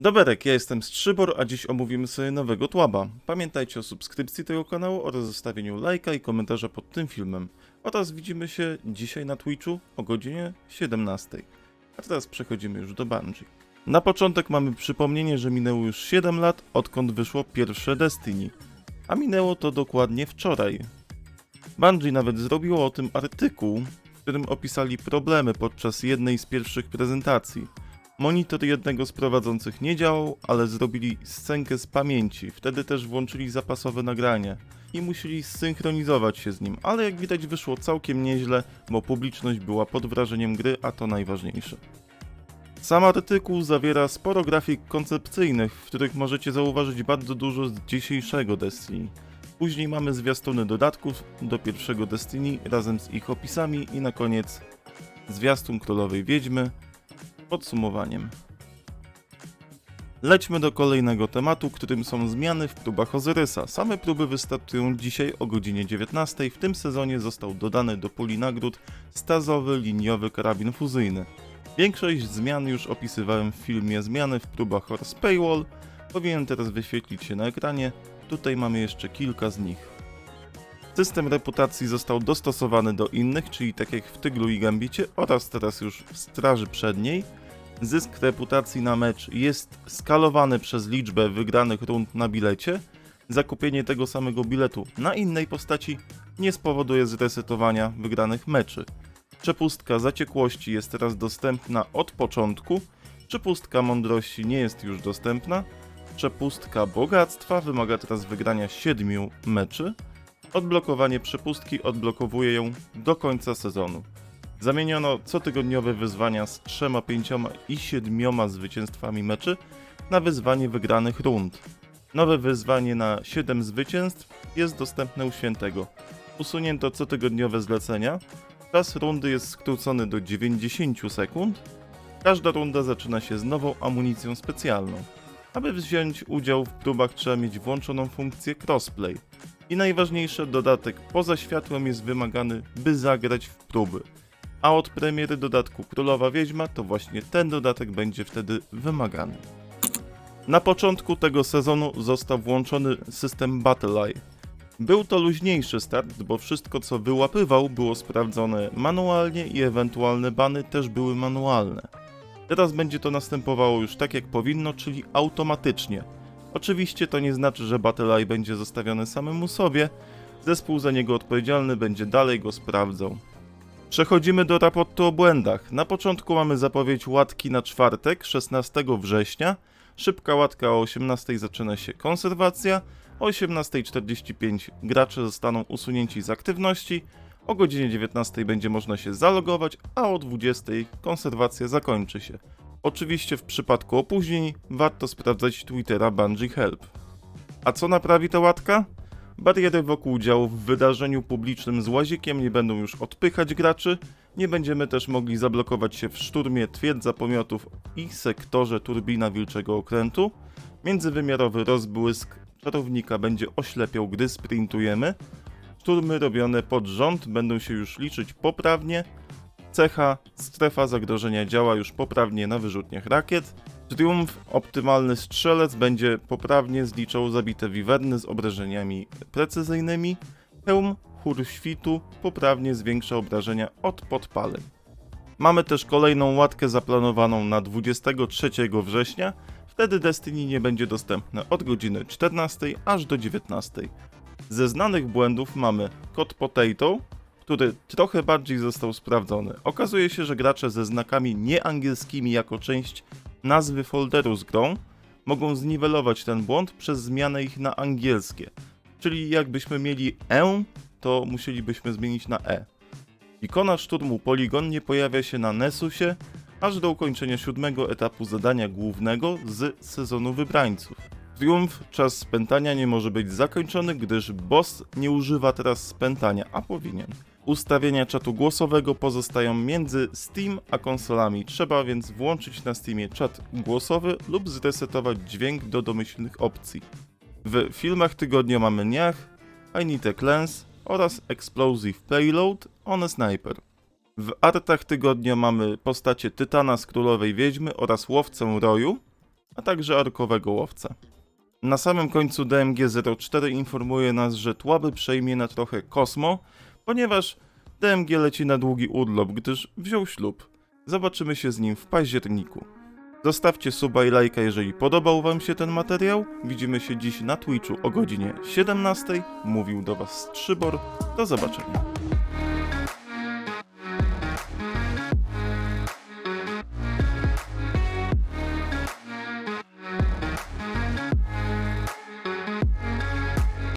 Doberek, ja jestem Strzybor, a dziś omówimy sobie nowego Tłaba. Pamiętajcie o subskrypcji tego kanału oraz zostawieniu lajka i komentarza pod tym filmem. Oraz widzimy się dzisiaj na Twitchu o godzinie 17. A teraz przechodzimy już do Bungie. Na początek mamy przypomnienie, że minęło już 7 lat, odkąd wyszło pierwsze Destiny. A minęło to dokładnie wczoraj. Bungie nawet zrobiło o tym artykuł, w którym opisali problemy podczas jednej z pierwszych prezentacji. Monitor jednego z prowadzących nie działał, ale zrobili scenkę z pamięci. Wtedy też włączyli zapasowe nagranie i musieli zsynchronizować się z nim, ale jak widać wyszło całkiem nieźle, bo publiczność była pod wrażeniem gry, a to najważniejsze. Sam artykuł zawiera sporo grafik koncepcyjnych, w których możecie zauważyć bardzo dużo z dzisiejszego Destiny. Później mamy zwiastuny dodatków do pierwszego Destiny razem z ich opisami i na koniec zwiastun Królowej Wiedźmy podsumowaniem. Lećmy do kolejnego tematu, którym są zmiany w próbach Ozyrysa. Same próby wystartują dzisiaj o godzinie 19. W tym sezonie został dodany do puli nagród stazowy liniowy karabin fuzyjny. Większość zmian już opisywałem w filmie Zmiany w próbach oraz Paywall. Powinien teraz wyświetlić się na ekranie. Tutaj mamy jeszcze kilka z nich. System reputacji został dostosowany do innych, czyli tak jak w Tyglu i Gambicie oraz teraz już w Straży Przedniej. Zysk reputacji na mecz jest skalowany przez liczbę wygranych rund na bilecie. Zakupienie tego samego biletu na innej postaci nie spowoduje zresetowania wygranych meczy. Przepustka zaciekłości jest teraz dostępna od początku. Przepustka mądrości nie jest już dostępna. Przepustka bogactwa wymaga teraz wygrania 7 meczy. Odblokowanie przepustki odblokowuje ją do końca sezonu. Zamieniono cotygodniowe wyzwania z 3, 5 i 7 zwycięstwami meczy na wyzwanie wygranych rund. Nowe wyzwanie na 7 zwycięstw jest dostępne u Świętego. Usunięto cotygodniowe zlecenia. Czas rundy jest skrócony do 90 sekund. Każda runda zaczyna się z nową amunicją specjalną. Aby wziąć udział w próbach trzeba mieć włączoną funkcję crossplay. I najważniejsze, dodatek poza światłem jest wymagany, by zagrać w próby. A od premiery dodatku Królowa Wiedźma to właśnie ten dodatek będzie wtedy wymagany. Na początku tego sezonu został włączony system Battle Eye. Był to luźniejszy start, bo wszystko co wyłapywał było sprawdzone manualnie i ewentualne bany też były manualne. Teraz będzie to następowało już tak jak powinno, czyli automatycznie. Oczywiście to nie znaczy, że Battle Eye będzie zostawiony samemu sobie, zespół za niego odpowiedzialny będzie dalej go sprawdzał. Przechodzimy do raportu o błędach. Na początku mamy zapowiedź łatki na czwartek, 16 września. Szybka łatka o 18 zaczyna się konserwacja, o 18.45 gracze zostaną usunięci z aktywności, o godzinie 19 będzie można się zalogować, a o 20 konserwacja zakończy się. Oczywiście w przypadku opóźnień warto sprawdzać Twittera Bungie Help. A co naprawi ta łatka? Bariery wokół udziału w wydarzeniu publicznym z łazikiem nie będą już odpychać graczy, nie będziemy też mogli zablokować się w szturmie twierdza pomiotów i sektorze turbina wilczego okrętu. Międzywymiarowy rozbłysk czarownika będzie oślepiał, gdy sprintujemy. Szturmy robione pod rząd będą się już liczyć poprawnie. Cecha strefa zagrożenia działa już poprawnie na wyrzutniach rakiet. Triumf optymalny strzelec będzie poprawnie zliczał zabite wiwerny z obrażeniami precyzyjnymi. Hełm chór świtu poprawnie zwiększa obrażenia od podpaleń. Mamy też kolejną łatkę zaplanowaną na 23 września. Wtedy Destiny nie będzie dostępne od godziny 14 aż do 19. Ze znanych błędów mamy kod Potato, który trochę bardziej został sprawdzony. Okazuje się, że gracze ze znakami nieangielskimi jako część nazwy folderu z grą mogą zniwelować ten błąd przez zmianę ich na angielskie. Czyli jakbyśmy mieli E, to musielibyśmy zmienić na E. Ikona szturmu Poligon nie pojawia się na Nesusie aż do ukończenia siódmego etapu zadania głównego z sezonu wybrańców. Triumf, czas spętania nie może być zakończony, gdyż boss nie używa teraz spętania, a powinien. Ustawienia czatu głosowego pozostają między Steam a konsolami. Trzeba więc włączyć na Steamie czat głosowy lub zresetować dźwięk do domyślnych opcji. W filmach tygodnia mamy Niach, I Need a Cleanse oraz Explosive Payload on a Sniper. W artach tygodnia mamy postacie Tytana z Królowej Wiedźmy oraz Łowcę Roju. a także arkowego łowcę. Na samym końcu DMG-04 informuje nas, że Tłaby przejmie na trochę Kosmo, ponieważ DMG leci na długi urlop, gdyż wziął ślub. Zobaczymy się z nim w październiku. Zostawcie suba i lajka, jeżeli podobał Wam się ten materiał. Widzimy się dziś na Twitchu o godzinie 17. Mówił do Was Trzybor. Do zobaczenia.